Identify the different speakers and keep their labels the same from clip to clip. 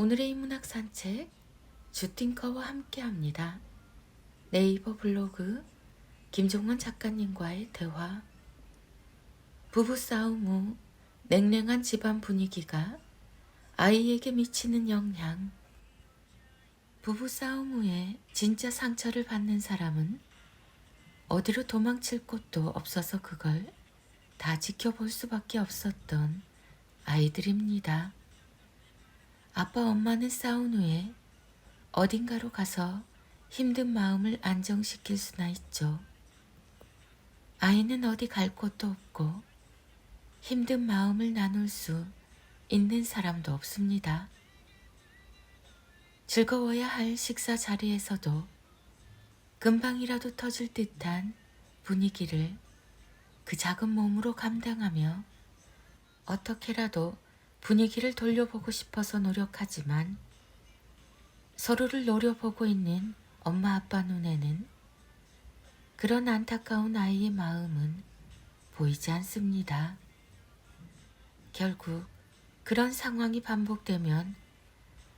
Speaker 1: 오늘의 인문학 산책 주팅커와 함께합니다. 네이버 블로그 김종원 작가님과의 대화 부부싸움 후 냉랭한 집안 분위기가 아이에게 미치는 영향 부부싸움 후에 진짜 상처를 받는 사람은 어디로 도망칠 곳도 없어서 그걸 다 지켜볼 수밖에 없었던 아이들입니다. 아빠 엄마는 싸운 후에 어딘가로 가서 힘든 마음을 안정시킬 수나 있죠. 아이는 어디 갈 곳도 없고 힘든 마음을 나눌 수 있는 사람도 없습니다. 즐거워야 할 식사 자리에서도 금방이라도 터질 듯한 분위기를 그 작은 몸으로 감당하며 어떻게라도 분위기를 돌려보고 싶어서 노력하지만 서로를 노려보고 있는 엄마 아빠 눈에는 그런 안타까운 아이의 마음은 보이지 않습니다. 결국 그런 상황이 반복되면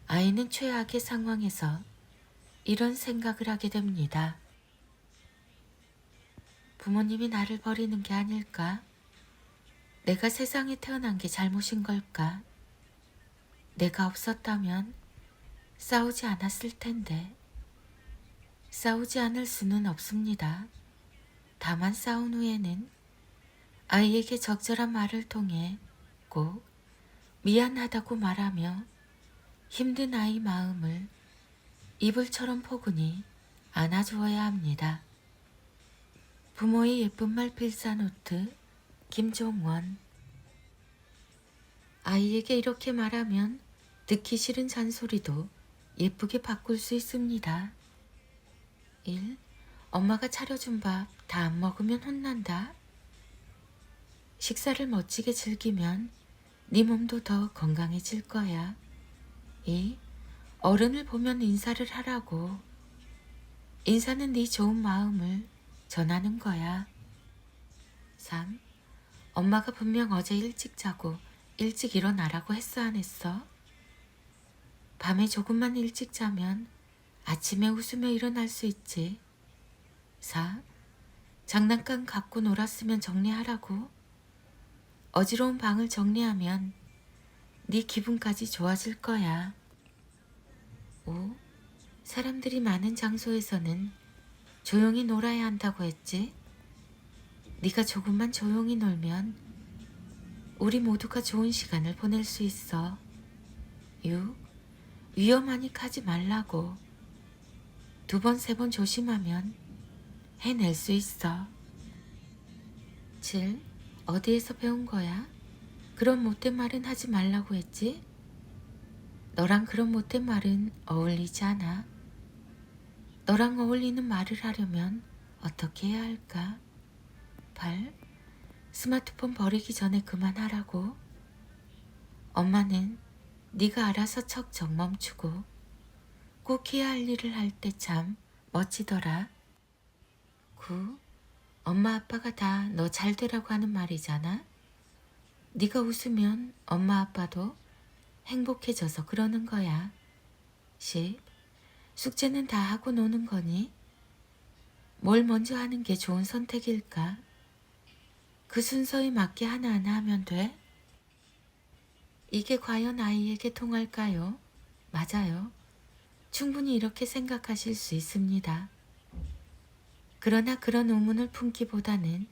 Speaker 1: 아이는 최악의 상황에서 이런 생각을 하게 됩니다. 부모님이 나를 버리는 게 아닐까? 내가 세상에 태어난 게 잘못인 걸까? 내가 없었다면 싸우지 않았을 텐데. 싸우지 않을 수는 없습니다. 다만 싸운 후에는 아이에게 적절한 말을 통해 꼭 미안하다고 말하며 힘든 아이 마음을 이불처럼 포근히 안아주어야 합니다. 부모의 예쁜 말 필사노트 김종원 아이에게 이렇게 말하면 듣기 싫은 잔소리도 예쁘게 바꿀 수 있습니다. 1. 엄마가 차려준 밥 다 안 먹으면 혼난다. 식사를 멋지게 즐기면 네 몸도 더 건강해질 거야. 2. 어른을 보면 인사를 하라고. 인사는 네 좋은 마음을 전하는 거야. 3. 엄마가 분명 어제 일찍 자고 일찍 일어나라고 했어 안 했어? 밤에 조금만 일찍 자면 아침에 웃으며 일어날 수 있지. 4. 장난감 갖고 놀았으면 정리하라고. 어지러운 방을 정리하면 네 기분까지 좋아질 거야. 5. 사람들이 많은 장소에서는 조용히 놀아야 한다고 했지. 네가 조금만 조용히 놀면 우리 모두가 좋은 시간을 보낼 수 있어. 6. 위험하니 가지 말라고. 두 번, 세 번 조심하면 해낼 수 있어. 7. 어디에서 배운 거야? 그런 못된 말은 하지 말라고 했지? 너랑 그런 못된 말은 어울리지 않아. 너랑 어울리는 말을 하려면 어떻게 해야 할까? 8. 스마트폰 버리기 전에 그만하라고. 엄마는 네가 알아서 척척 멈추고 꼭 해야 할 일을 할 때 참 멋지더라. 9. 엄마 아빠가 다 너 잘 되라고 하는 말이잖아. 네가 웃으면 엄마 아빠도 행복해져서 그러는 거야. 10. 숙제는 다 하고 노는 거니? 뭘 먼저 하는 게 좋은 선택일까? 그 순서에 맞게 하나하나 하면 돼? 이게 과연 아이에게 통할까요? 맞아요. 충분히 이렇게 생각하실 수 있습니다. 그러나 그런 의문을 품기보다는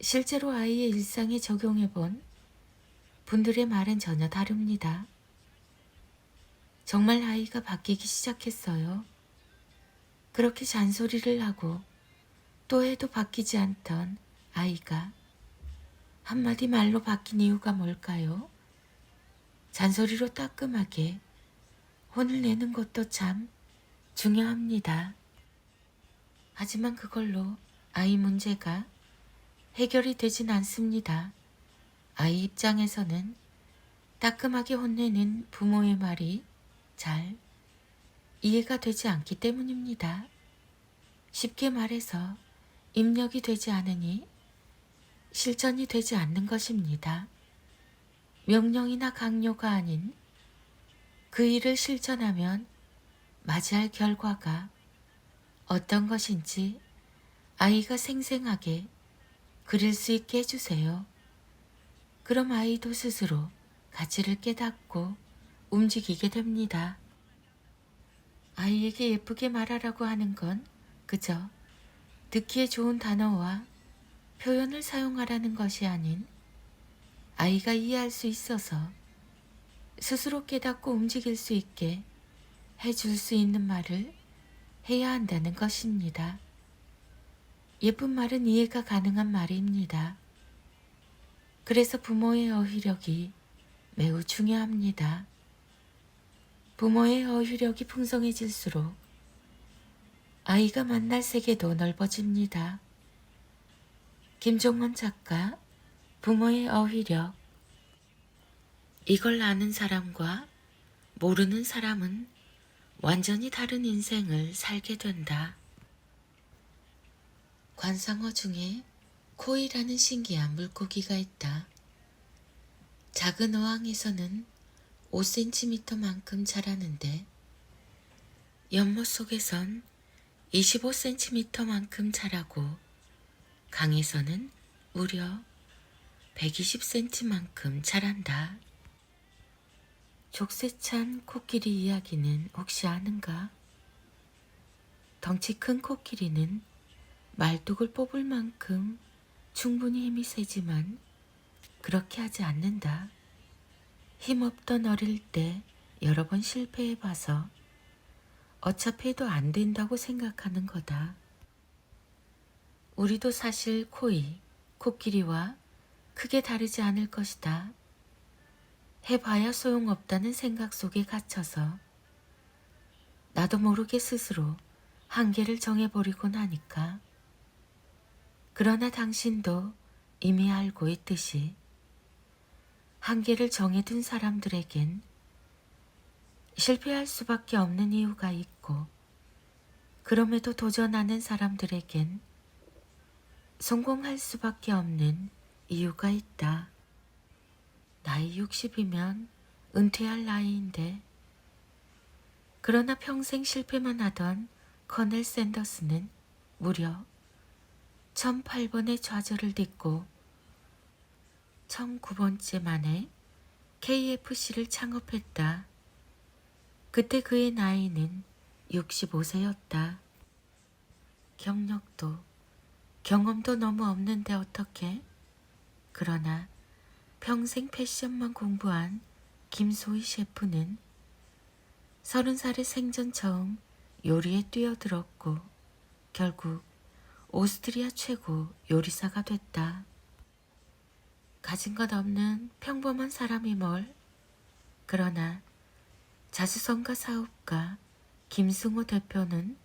Speaker 1: 실제로 아이의 일상에 적용해 본 분들의 말은 전혀 다릅니다. 정말 아이가 바뀌기 시작했어요. 그렇게 잔소리를 하고 또 해도 바뀌지 않던 아이가 한마디 말로 바뀐 이유가 뭘까요? 잔소리로 따끔하게 혼을 내는 것도 참 중요합니다. 하지만 그걸로 아이 문제가 해결이 되진 않습니다. 아이 입장에서는 따끔하게 혼내는 부모의 말이 잘 이해가 되지 않기 때문입니다. 쉽게 말해서 입력이 되지 않으니 실천이 되지 않는 것입니다. 명령이나 강요가 아닌 그 일을 실천하면 맞이할 결과가 어떤 것인지 아이가 생생하게 그릴 수 있게 해주세요. 그럼 아이도 스스로 가치를 깨닫고 움직이게 됩니다. 아이에게 예쁘게 말하라고 하는 건 그저 듣기에 좋은 단어와 표현을 사용하라는 것이 아닌 아이가 이해할 수 있어서 스스로 깨닫고 움직일 수 있게 해줄 수 있는 말을 해야 한다는 것입니다. 예쁜 말은 이해가 가능한 말입니다. 그래서 부모의 어휘력이 매우 중요합니다. 부모의 어휘력이 풍성해질수록 아이가 만날 세계도 넓어집니다. 김종원 작가, 부모의 어휘력. 이걸 아는 사람과 모르는 사람은 완전히 다른 인생을 살게 된다. 관상어 중에 코이라는 신기한 물고기가 있다. 작은 어항에서는 5cm만큼 자라는데 연못 속에선 25cm만큼 자라고 강에서는 무려 120cm만큼 자란다. 족쇄찬 코끼리 이야기는 혹시 아는가? 덩치 큰 코끼리는 말뚝을 뽑을 만큼 충분히 힘이 세지만 그렇게 하지 않는다. 힘없던 어릴 때 여러 번 실패해봐서 어차피 해도 안 된다고 생각하는 거다. 우리도 사실 코이, 코끼리와 크게 다르지 않을 것이다. 해봐야 소용없다는 생각 속에 갇혀서 나도 모르게 스스로 한계를 정해버리곤 하니까. 그러나 당신도 이미 알고 있듯이 한계를 정해둔 사람들에겐 실패할 수밖에 없는 이유가 있고 그럼에도 도전하는 사람들에겐 성공할 수밖에 없는 이유가 있다. 나이 60이면 은퇴할 나이인데 그러나 평생 실패만 하던 커넬 샌더스는 무려 1008번의 좌절을 딛고 1009번째 만에 KFC를 창업했다. 그때 그의 나이는 65세였다. 경력도 경험도 너무 없는데 어떻게? 그러나 평생 패션만 공부한 김소희 셰프는 서른 살의 생전 처음 요리에 뛰어들었고 결국 오스트리아 최고 요리사가 됐다. 가진 것 없는 평범한 사람이 뭘? 그러나 자수성가 사업가 김승호 대표는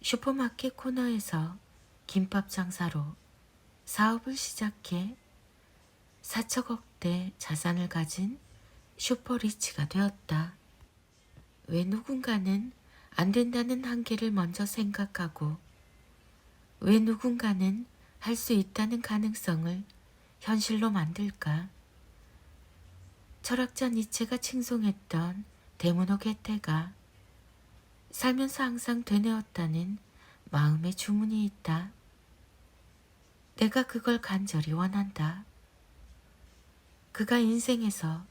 Speaker 1: 슈퍼마켓 코너에서 김밥 장사로 사업을 시작해 4천억대 자산을 가진 슈퍼리치가 되었다. 왜 누군가는 안 된다는 한계를 먼저 생각하고 왜 누군가는 할 수 있다는 가능성을 현실로 만들까? 철학자 니체가 칭송했던 데모노 게테가 살면서 항상 되뇌었다는 마음의 주문이 있다. 내가 그걸 간절히 원한다. 그가 인생에서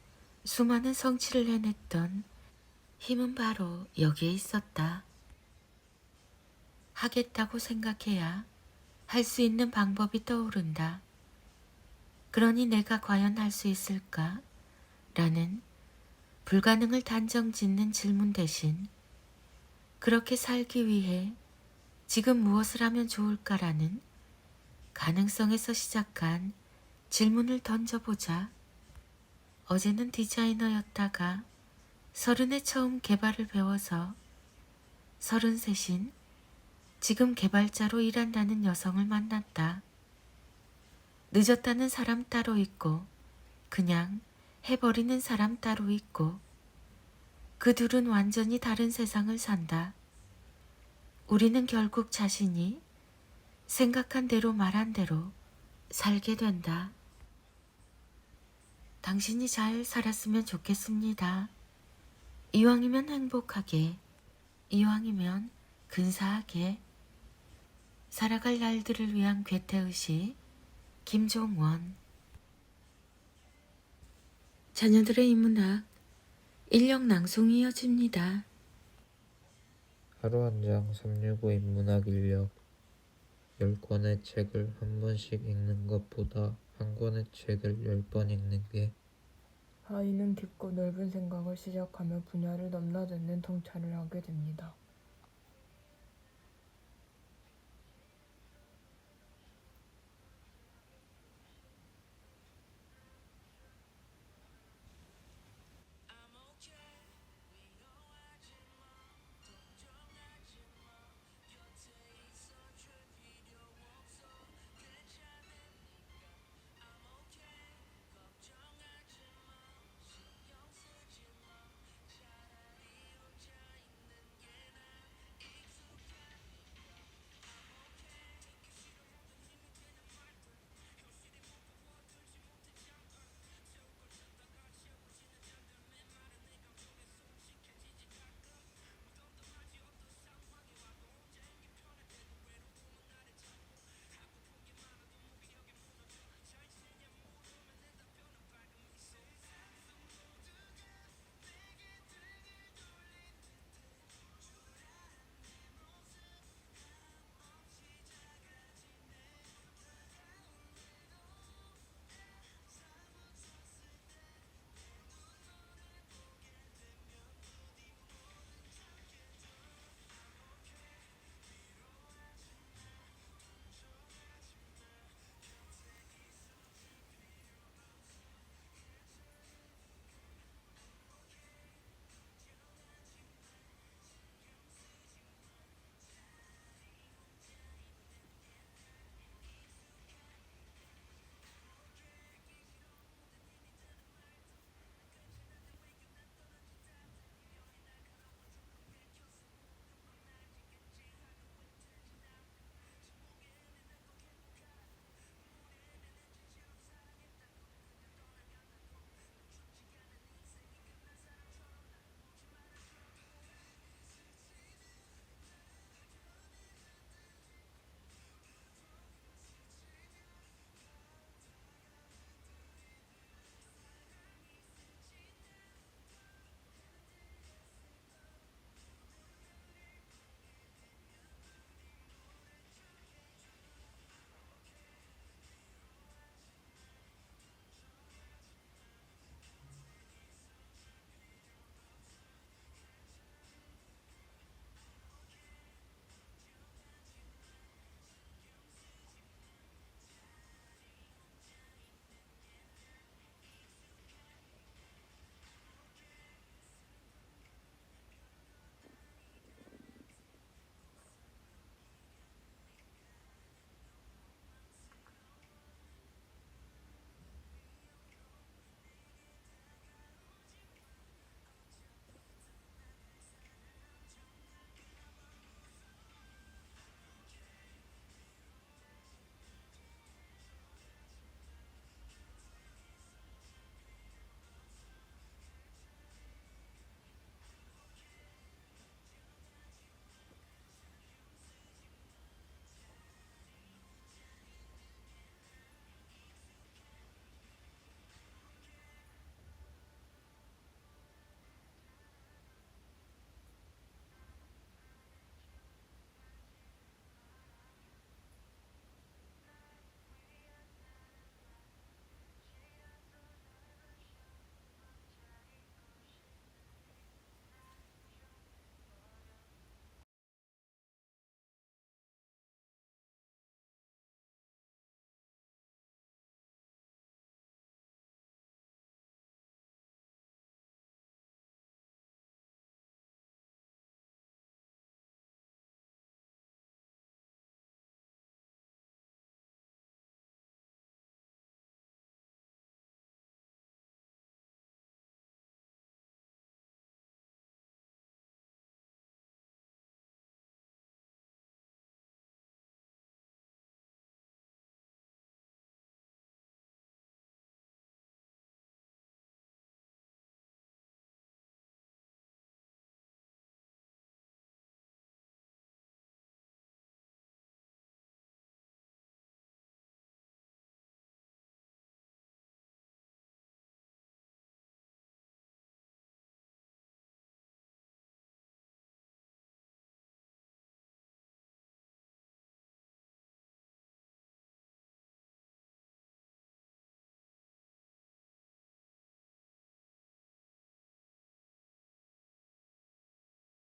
Speaker 1: 수많은 성취를 해냈던 힘은 바로 여기에 있었다. 하겠다고 생각해야 할 수 있는 방법이 떠오른다. 그러니 내가 과연 할 수 있을까? 라는 불가능을 단정 짓는 질문 대신 그렇게 살기 위해 지금 무엇을 하면 좋을까라는 가능성에서 시작한 질문을 던져보자. 어제는 디자이너였다가 서른에 처음 개발을 배워서 서른셋인 지금 개발자로 일한다는 여성을 만났다. 늦었다는 사람 따로 있고 그냥 해버리는 사람 따로 있고 그 둘은 완전히 다른 세상을 산다. 우리는 결국 자신이 생각한 대로 말한 대로 살게 된다. 당신이 잘 살았으면 좋겠습니다. 이왕이면 행복하게, 이왕이면 근사하게 살아갈 날들을 위한 괴태의식 김종원 자녀들의 인문학 인력 낭송이 이어집니다.
Speaker 2: 하루 한 장 365 인문학 인력 10권의 책을 한 번씩 읽는 것보다 한 권의 책을 10번 읽는 게
Speaker 3: 아이는 깊고 넓은 생각을 시작하며 분야를 넘나드는 통찰을 하게 됩니다.